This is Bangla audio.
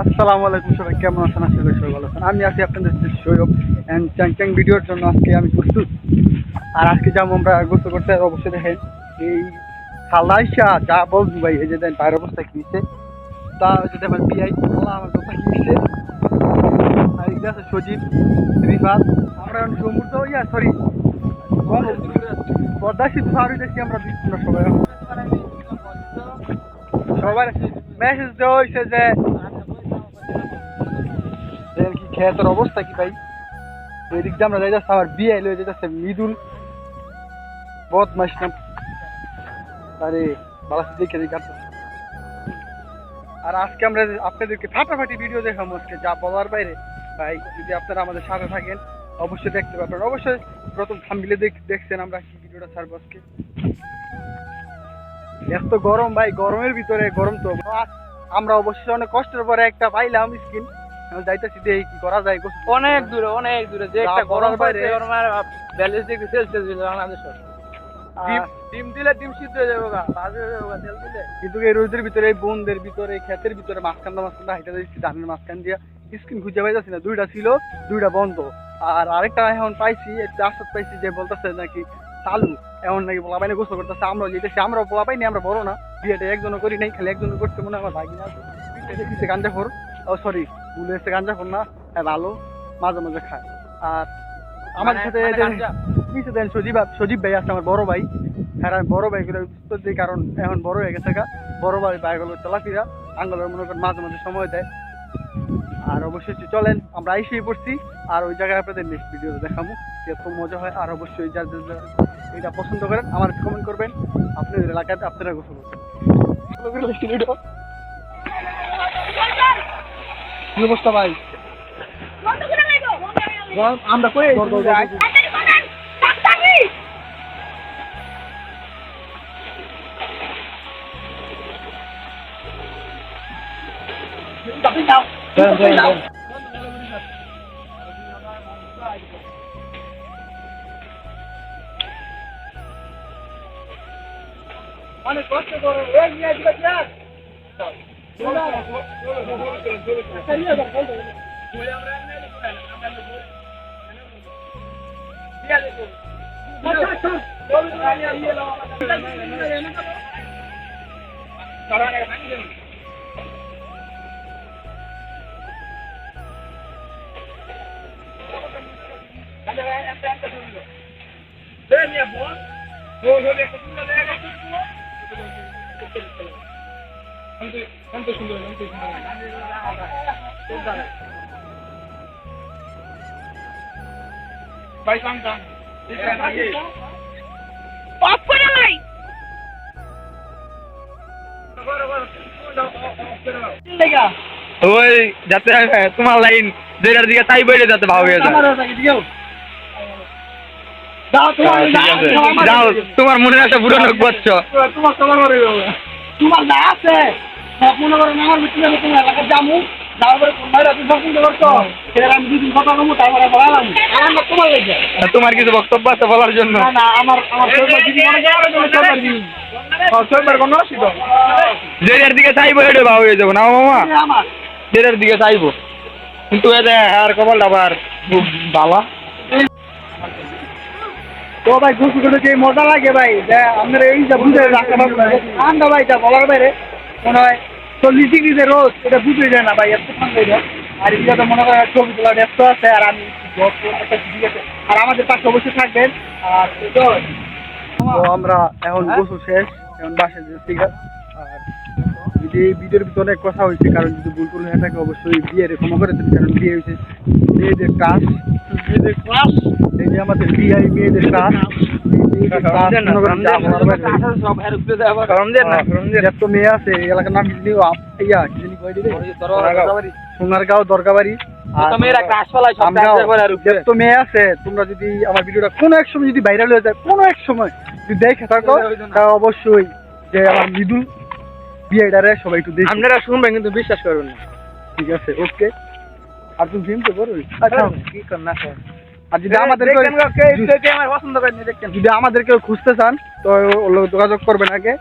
আসসালামু আলাইকুম সবাই, কেমন আছেন? আশা করি সবাই ভালো আছেন। আমি আছি আপনাদের সৈয়ব অ্যান্ড চ্যাং চ্যাং ভিডিওর জন্য। আজকে আমি প্রস্তুত। আর আজকে যাব আমরা গোসল করতে। অবশ্যই দেখেন, এই খালাইশা যা বলছি ভাই, এই যে দেন বাইরের অবস্থা কি হচ্ছে তা ওই যে আমার বিআই আমার কথা কি হচ্ছে আর যে আছে সজীব, রিফাত। আমরা সমুদ্র, ইয়া সরি হইতেছি আমরা সবাই। মেসেজ দেওয়া হয়েছে যে কি খেতের অবস্থা কি ভাই? এদিক দিয়ে আমরা যাইতেছি আমার বিয়ে মৃদুল। আরে বালাসি দেখে দেখে। আর আজকে আমরা আপনাদেরকে ফাটাফাটি ভিডিও দেখাবো আজকে, যা বলার বাইরে। ভাই, যদি আপনারা আমাদের সাথে থাকেন, অবশ্যই দেখতে পারবেন। অবশ্যই প্রথম থামবিলে দেখছেন আমরা ভিডিওটা ছাড়বো আজকে। এত গরম ভাই গরমের ভিতরে গরম তো। আমরা অবশ্যই অনেক কষ্টের পরে একটা পাইলাম স্কিন যাইতেছি দেখি কি করা যায় অনেক দূরে অনেক দূরে। যে একটা গরম বাইরে বাইরে। ব্যালেন্স সেলসিয়াস দিল বাংলাদেশ। ডিম দিলে ডিম সিদ্ধ হয়ে যাবে গা ভাজি হয়ে যাবে তেল দিলে। কিন্তু এই রোদের ভিতরে এই বনদের ভিতরে এই ক্ষেতের ভিতরে মাঝখান দা মাঝখান হাইটা দিচ্ছি ধানের মাঝখান দিয়া। স্কিন খুঁজে পাইতেছি না দুইটা ছিল দুইটা বন্ধ। আর আরেকটা এখন পাইছি একটা আশ্বাস পাইছি যে বলতেছে নাকি চালু। এমন নাকি বলা পাইনি গোসল করতেছে আমরা যেতেছি আমরা বলা পাইনি আমরা বড় না। বিয়েটা একজনও করি নাই খালি একজন করতে মনে হয় আমার ভাই না আছে গাঞ্জা খোর। ও সরি ভুলে এসে গাঞ্জা খোর না। হ্যাঁ ভালো মাঝে মাঝে খায়। আর আমার মানে- সাথে মানে যে-? নিচে দেন? সজীব সজীব ভাই আছে আমার বড় ভাই। হ্যাঁ আমি বড় ভাই করে দিই কারণ এখন বড় হয়ে গেছে বড় ভাই ভাইগুলো চলাফেরা। আঙ্গলের মনে করেন মাঝে মাঝে সময় দেয়। আর অবশ্যই চলেন আমরা আইসেই পড়ছি। আর ওই জায়গায় আপনাদের নেক্সট ভিডিওতে দেখাবো। এত মজা হয়। আর অবশ্যই যার এটা পছন্দ করেন আমার কমেন্ট করবেন। আপনাদের এলাকাতে আপনারা গোসল করবেন। কি অবস্থা ভাই? আমরা করে অনেক কষ্ট করে এই নিয়ে দিবে যাক অফ করে লাই ওই যাতে তোমার লাইন যেটার দিকে তাই বইলে যাতে ভাব হয়ে যাও তোমার মনে একটা বুড়ো লোক বলছো তোমার যা আছে। মনে করেন আমার এলাকার যাব তোমার না কিছু। বক্তব্য আছে বলার জন্য? না না করে যেটার দিকে চাইব এটা ভাব হয়ে যাব। না মামা। নেই। দিকে চাইব। কিন্তু আর কপালটা আবার খুব বালা। তো ভাই ঘুষু যে মজা লাগে ভাই। আপনার এই যে বুঝে রাখতে ঠান্ডা ভাই যা বলার বাইরে। মনে হয় চল্লিশ ডিগ্রি যে রোদ এটা বুঝে যায় না ভাই এত ঠান্ডা আর তো মনে করেন ছবি তোলা ব্যস্ত আছে আর আমি। আর আমাদের পাশে অবশ্যই থাকবেন। আর তো আমরা এখন গোসল শেষ এখন বাসে আর যদি ভিডিওর ভিতরে অনেক কথা হয়েছে কারণ যদি ভুল ভুল হয়ে থাকে অবশ্যই বিয়ের ক্ষমা করে দেন কারণ বিয়ে হয়েছে। মেয়েদের ক্লাস মেয়েদের ক্লাস এই যে আমাদের বিয়ে মেয়েদের ক্লাস সোনারগাঁও। মেয়ে আছে তোমরা যদি আমার ভিডিওটা কোনো এক সময় যদি ভাইরাল হয়ে যায় কোনো এক সময় যদি দেখে থাকো তা অবশ্যই যে আমার মৃদুল বিয়েটারে সবাই একটু দেখি আপনারা শুনবেন কিন্তু বিশ্বাস করবেন না। ঠিক আছে ওকে আর তুমি জিম তো করো আচ্ছা। কি করনা আর যদি আমাদের যদি আমাদের কেউ খুঁজতে চান তো ওর যোগাযোগ করবেন আগে।